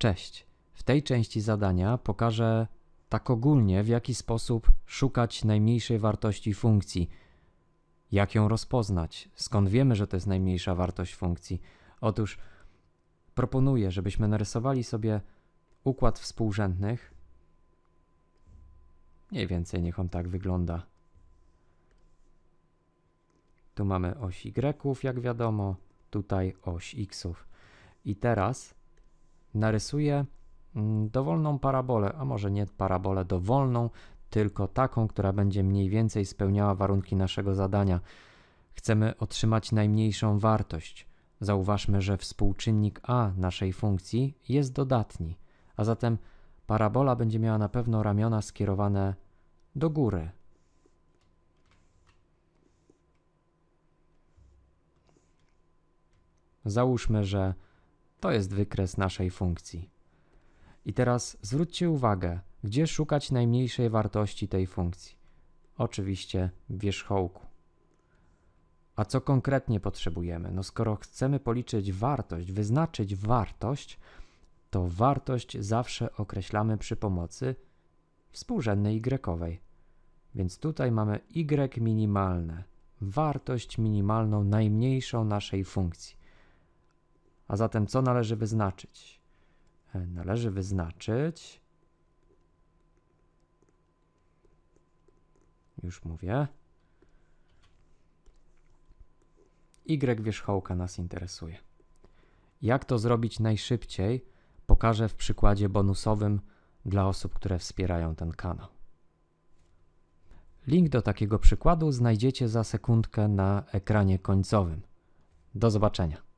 Cześć. W tej części zadania pokażę tak ogólnie, w jaki sposób szukać najmniejszej wartości funkcji. Jak ją rozpoznać? Skąd wiemy, że to jest najmniejsza wartość funkcji? Otóż proponuję, żebyśmy narysowali sobie układ współrzędnych. Mniej więcej niech on tak wygląda. Tu mamy oś y, jak wiadomo, tutaj oś xów. I teraz narysuję mm, dowolną parabolę, a może nie parabolę dowolną, tylko taką, która będzie mniej więcej spełniała warunki naszego zadania. Chcemy otrzymać najmniejszą wartość. Zauważmy, że współczynnik a naszej funkcji jest dodatni, a zatem parabola będzie miała na pewno ramiona skierowane do góry. Załóżmy, że to jest wykres naszej funkcji. I teraz zwróćcie uwagę, gdzie szukać najmniejszej wartości tej funkcji. Oczywiście w wierzchołku. A co konkretnie potrzebujemy? No skoro chcemy policzyć wartość, wyznaczyć wartość, to wartość zawsze określamy przy pomocy współrzędnej y. Więc tutaj mamy y minimalne, wartość minimalną, najmniejszą naszej funkcji. A zatem co należy wyznaczyć? E, Należy wyznaczyć. Już mówię. Y wierzchołka nas interesuje. Jak to zrobić najszybciej, pokażę w przykładzie bonusowym dla osób, które wspierają ten kanał. Link do takiego przykładu znajdziecie za sekundkę na ekranie końcowym. Do zobaczenia.